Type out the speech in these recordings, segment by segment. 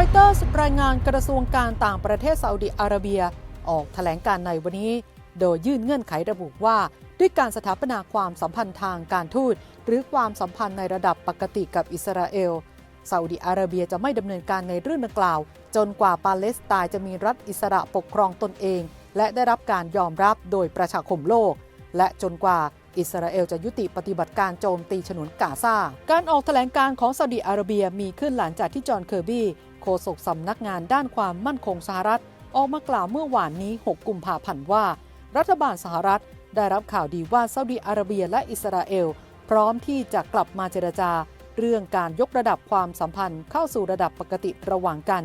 อยเตอร์สรายงานกระทรวงการต่างประเทศซาอุดิอาระเบีย ออกแถลงการในวันนี้ โดยยื่นเงื่อนไขระบุว่า ด้วยการสถาปนาความสัมพันธ์ทางการทูต หรือความสัมพันธ์ในระดับปกติกับอิสราเอลซาอุดิอาระเบียจะไม่ดำเนินการในเรื่องดังกล่าว จนกว่าปาเลสไตน์จะมีรัฐอิสระปกครองตนเอง และได้รับการยอมรับโดยประชาคมโลก และจนกว่าอิสราเอลจะยุติปฏิบัติการโจมตีฉนวนกาซา การออกแถลงการของซาอุดิอาระเบียมีขึ้นหลังจากที่จอห์นเคอร์บี้ โฆษกสำนักงานด้านความมั่นคงสหรัฐ ออกมากล่าวเมื่อวานนี้ 6 กุมภาพันธ์ว่า รัฐบาลสหรัฐ ได้รับข่าวดีว่าซาอุดีอาระเบียและอิสราเอล พร้อมที่จะกลับมาเจรจา เรื่องการยกระดับความสัมพันธ์เข้าสู่ระดับปกติระหว่างกัน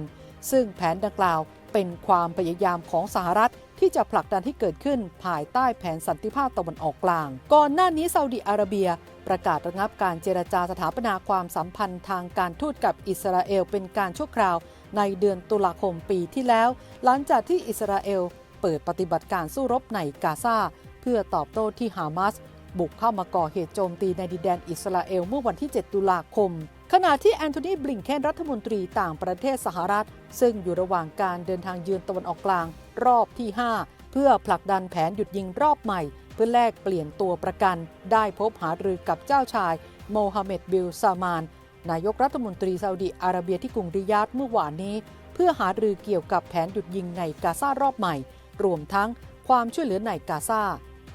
ซึ่งแผนดังกล่าว เป็นความพยายามของสหรัฐที่จะผลักดันที่เกิดขึ้นภายใต้แผนสันติภาพตะวันออกกลาง ก่อนหน้านี้ซาอุดิอาระเบีย ประกาศระงับการเจรจาสถาปนาความสัมพันธ์ทางการทูตกับอิสราเอลเป็นการชั่วคราว ในเดือนตุลาคมปีที่แล้ว หลังจากที่อิสราเอลเปิดปฏิบัติการสู้รบในกาซาเพื่อตอบโต้ที่ฮามาสบุกเข้ามาก่อเหตุโจมตีในดินแดนอิสราเอลเมื่อวันที่ 7 ตุลาคม ขณะที่แอนโทนีบลิงเคนรัฐมนตรีต่างประเทศสหรัฐ ซึ่งอยู่ระหว่างการเดินทางเยือนตะวันออกกลาง รอบที่ 5 เพื่อผลักดันแผนหยุดยิงรอบใหม่ เพื่อแลกเปลี่ยนตัวประกัน ได้พบหารือกับเจ้าชาย โมฮัมเหม็ดบิลซามาน นายกรัฐมนตรีซาอุดิอาระเบียที่กรุงริยาดเมื่อวานนี้ เพื่อหารือเกี่ยวกับแผนหยุดยิงในกาซารอบใหม่ รวมทั้งความช่วยเหลือในกาซา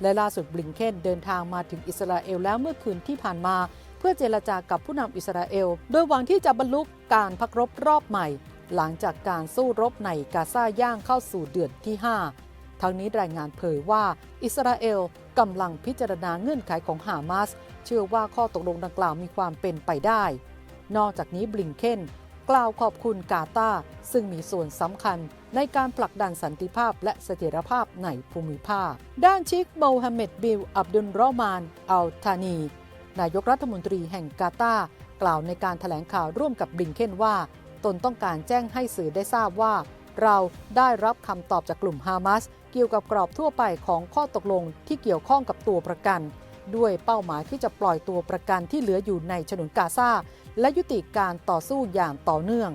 และล่าสุดบลิงเคนเดินทางมาถึงอิสราเอลแล้วเมื่อคืนที่ผ่านมา เพื่อเจรจากับผู้นำอิสราเอล โดยหวังที่จะบรรลุการพักรบรอบใหม่ หลังจากการสู้รบในกาซาย่างเข้าสู่เดือนที่ 5 ทั้งนี้รายงานเผยว่าอิสราเอลกำลังพิจารณาเงื่อนไขของฮามาส เชื่อว่าข้อตกลงดังกล่าวมีความเป็นไปได้ นอกจากนี้บลิงเคนกล่าวขอบคุณกาตาซึ่งมีส่วนสำคัญในการผลักดันสันติภาพและเสถียรภาพในภูมิภาค ด้านชิกโมฮัมเหม็ดบิล อับดุลรอมาน อัลธานี นายกรัฐมนตรีแห่งกาตาร์กล่าวในการถแถลงข่าวร่วมกับบลิงเคนว่า ตนต้องการแจ้งให้สื่อได้ทราบว่า เราได้รับคำตอบจากกลุ่มฮามาสเกี่ยวกับกรอบทั่วไปของข้อตกลงที่เกี่ยวข้องกับตัวประกัน ด้วยเป้าหมายที่จะปล่อยตัวประกันที่เหลืออยู่ในฉนวนกาซาและยุติการต่อสู้อย่างต่อเนื่อง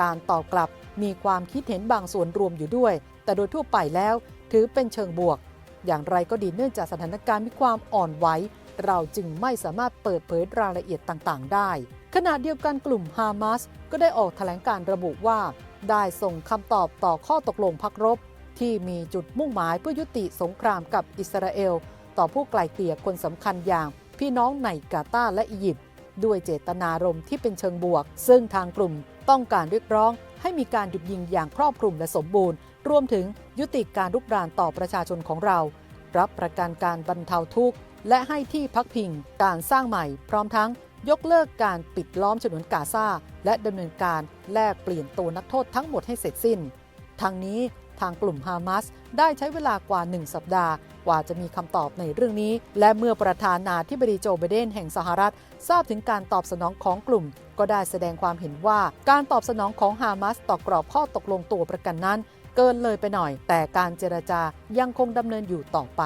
การตอบกลับมีความคิดเห็นบางส่วนรวมอยู่ด้วย แต่โดยทั่วไปแล้วถือเป็นเชิงบวก อย่างไรก็ดีเนื่องจากสถานการณ์มีความอ่อนไหว เราจึงไม่สามารถเปิดเผยรายละเอียดต่างๆ ได้ ขณะเดียวกันกลุ่มฮามาสก็ได้ออกแถลงการระบุว่า ได้ส่งคำตอบต่อข้อตกลงพักรบ ที่มีจุดมุ่งหมายเพื่อยุติสงครามกับอิสราเอล ต่อผู้ไกลเกลี่ยคนสำคัญอย่าง พี่น้องในกาตาร์และอียิปต์ด้วยเจตนารมณ์ที่เป็นเชิงบวก ซึ่งทางกลุ่มต้องการเรียกร้องให้มีการหยุดยิงอย่างครอบคลุมและสมบูรณ์ รวมถึงยุติการรุกรานต่อประชาชนของเรา รับประกันการบรรเทาทุกข์และให้ที่พักพิงการสร้างใหม่ พร้อมทั้งยกเลิกการปิดล้อมฉนวนกาซาและดำเนินการแลกเปลี่ยนตัวนักโทษทั้งหมดให้เสร็จสิ้นทางนี้ทางกลุ่มฮามาสได้ใช้เวลากว่า 1 สัปดาห์ กว่าจะมีคำตอบในเรื่องนี้ และเมื่อประธานาธิบดีโจไบเดนแห่งสหรัฐ ทราบถึงการตอบสนองของกลุ่ม ก็ได้แสดงความเห็นว่า การตอบสนองของฮามาสต่อกรอบข้อตกลงตัวประกันนั้น เกินเลยไปหน่อย แต่การเจรจายังคงดำเนินอยู่ต่อไป